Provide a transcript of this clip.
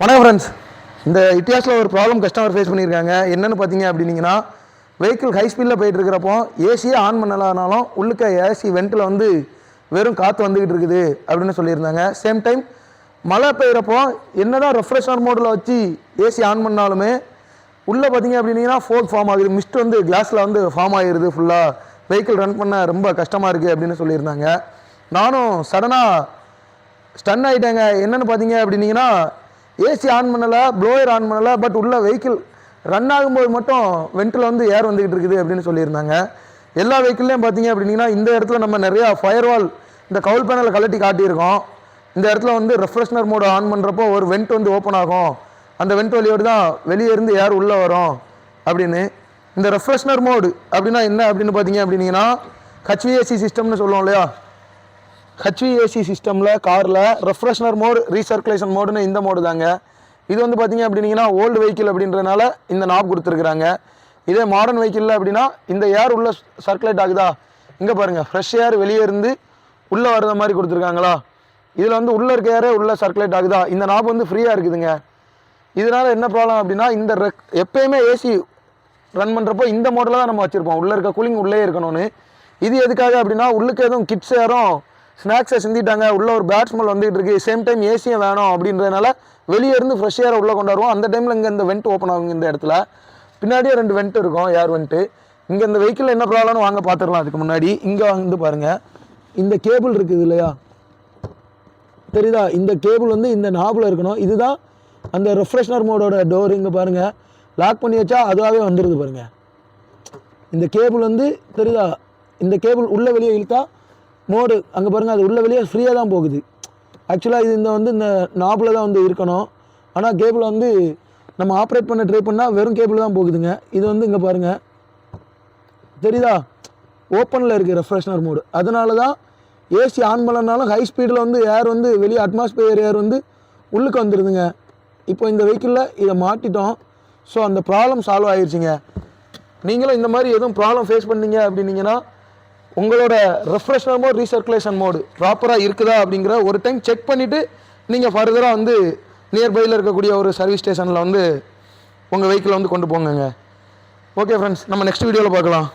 வணக்கம் ஃப்ரெண்ட்ஸ் இந்த இட்டியாஸில் ஒரு ப்ராப்ளம் கஸ்டமர் ஃபேஸ் பண்ணியிருக்காங்க. என்னென்னு பார்த்தீங்க அப்படின்னீங்கன்னா வெஹிக்கிள் ஹை ஸ்பீடில் போயிட்டு இருக்கிறப்போ ஏசியே ஆன் பண்ணலானாலும் உள்ளுக்க ஏசி வெண்ட்டில் வந்து வெறும் காற்று வந்துக்கிட்டு இருக்குது அப்படின்னு சொல்லியிருந்தாங்க. சேம் டைம் மழை பெய்கிறப்போ என்னதான் ரெஃப்ரெஷர் மோடில் வச்சு ஏசி ஆன் பண்ணாலுமே உள்ளே பார்த்தீங்க அப்படின்னீங்கன்னா ஃபோக் ஃபார்ம் ஆகுது. மிஸ்ட் வந்து கிளாஸில் வந்து ஃபார்ம் ஆகிருது ஃபுல்லாக வெஹிக்கிள் ரன் பண்ண ரொம்ப கஷ்டமாக இருக்குது அப்படின்னு சொல்லியிருந்தாங்க. நானும் சடனாக ஸ்டன் ஆகிட்டேங்க என்னன்னு பார்த்தீங்க அப்படின்னீங்கன்னா ஏசி ஆன் பண்ணலை ப்ளோயர் ஆன் பண்ணலை பட் உள்ள வெஹிக்கிள் ரன் ஆகும்போது மட்டும் வெண்ட்டில் வந்து ஏர் வந்துக்கிட்டு இருக்குது அப்படின்னு சொல்லியிருந்தாங்க. எல்லா வெஹிக்கிள்லையும் பார்த்தீங்க அப்படின்னீங்கன்னா இந்த இடத்துல நம்ம நிறையா ஃபயர்வால் இந்த கவுல் பேனலை கழட்டி காட்டியிருக்கோம். இந்த இடத்துல வந்து ரெஃப்ரெஷ்னர் மோடு ஆன் பண்ணுறப்போ ஒரு வெண்ட் வந்து ஓப்பன் ஆகும். அந்த வெண்ட் வழியோடு தான் வெளியே இருந்து ஏர் உள்ளே வரும் அப்படின்னு. இந்த ரெஃப்ரெஷ்னர் மோடு அப்படின்னா என்ன அப்படின்னு பார்த்தீங்க அப்படின்னீங்கன்னா ஹச்விஏசி சிஸ்டம்னு சொல்லுவோம் இல்லையா? ஹெச்விஏசி சிஸ்டமில் காரில் ரெஃப்ரெஷ்னர் மோடு ரீசர்க்குலேஷன் மோடுன்னு இந்த மோடு தாங்க. இது வந்து பார்த்தீங்க அப்படின்னீங்கன்னா ஓல்டு வெஹிக்கிள் அப்படின்றனால இந்த நாப் கொடுத்துருக்குறாங்க. இதே மாடர்ன் வெஹிக்கிளில் அப்படின்னா இந்த ஏர் உள்ள சர்க்குலேட் ஆகுதா? இங்கே பாருங்கள் ஃப்ரெஷ் ஏர் வெளியே இருந்து உள்ளே வர்ற மாதிரி கொடுத்துருக்காங்களா? இதில் வந்து உள்ளே இருக்க ஏரே உள்ளே சர்க்குலேட் ஆகுதா? இந்த நாப் வந்து ஃப்ரீயாக இருக்குதுங்க. இதனால் என்ன ப்ராப்ளம் அப்படின்னா இந்த ரெக் எப்பயுமே ஏசி ரன் பண்ணுறப்போ இந்த மோடில் தான் நம்ம வச்சுருப்போம். உள்ளே இருக்க கூலிங் உள்ளே இருக்கணும்னு. இது எதுக்காக அப்படின்னா உள்ளுக்கு எதுவும் கிட்ஸ் ஏறும். ஸ்நாக்ஸை சிந்திட்டாங்க. உள்ள ஒரு பேட் ஸ்மெல் வந்துகிட்டு இருக்கு. சேம் டைம் ஏசியும் வேணும் அப்படின்றதுனால வெளியே இருந்து ஃப்ரெஷ் ஏரை உள்ளே கொண்டாடுவோம் அந்த டைமில் இங்கே இந்த வெண்ட் ஓப்பன் ஆகும் இந்த இடத்துல. பின்னாடியே ரெண்டு வெண்ட் இருக்கும். ஏர் வெண்ட்டு இங்கே இந்த வெஹிக்கிள் என்ன ப்ராப்ளம்னு வாங்க பார்த்துடலாம் அதுக்கு முன்னாடி இங்கே வந்து பாருங்கள் இந்த கேபிள் இருக்குது இல்லையா? தெரியுதா? இந்த கேபிள் வந்து இந்த நாபில் இருக்கணும். இதுதான் அந்த ரெஃப்ரெஷ்னர் மோடோட டோர் இங்கே பாருங்கள் லாக் பண்ணி வச்சா அதுவாகவே வந்துடுது பாருங்கள் இந்த கேபிள் வந்து தெரியுதா? இந்த கேபிள் உள்ளே வெளியே இழுத்தா மோடு. அங்கே பாருங்கள் அது உள்ளே வெளியே ஃப்ரீயாக தான் போகுது. ஆக்சுவலாக இது இந்த வந்து இந்த நாபில் தான் வந்து இருக்கணும். ஆனால் கேபிள் வந்து நம்ம ஆப்ரேட் பண்ண ட்ரை பண்ணால் வெறும் கேபிள் தான் போகுதுங்க. இது வந்து இங்கே பாருங்கள் தெரியுதா? ஓப்பனில் இருக்குது ரெஃப்ரெஷ்னர் மோடு அதனால தான் ஏசி ஆன் பண்ணனாலும் ஹை ஸ்பீடில் வந்து ஏர் வந்து வெளியே அட்மாஸ்பியர் ஏர் வந்து உள்ளுக்கு வந்துடுதுங்க இப்போ இந்த வெஹிக்கிளில் இதை மாட்டிட்டோம். ஸோ அந்த ப்ராப்ளம் சால்வ் ஆயிடுச்சுங்க நீங்களும் இந்த மாதிரி எதுவும் ப்ராப்ளம் ஃபேஸ் பண்ணீங்க அப்படின்னீங்கன்னா உங்களோட ரெஃப்ரெஷ்னர் மோட் ரீசர்க்குலேஷன் மோடு ப்ராப்பராக இருக்குதா அப்படிங்கிற ஒரு டைம் செக் பண்ணிவிட்டு நீங்கள் ஃபர்தராக வந்து நியர்பையில் இருக்கக்கூடிய ஒரு சர்வீஸ் ஸ்டேஷனில் வந்து உங்கள் வெஹிக்கிளை வந்து கொண்டு போங்கங்க. ஓகே ஃப்ரெண்ட்ஸ் நம்ம நெக்ஸ்ட் வீடியோவில் பார்க்கலாம்.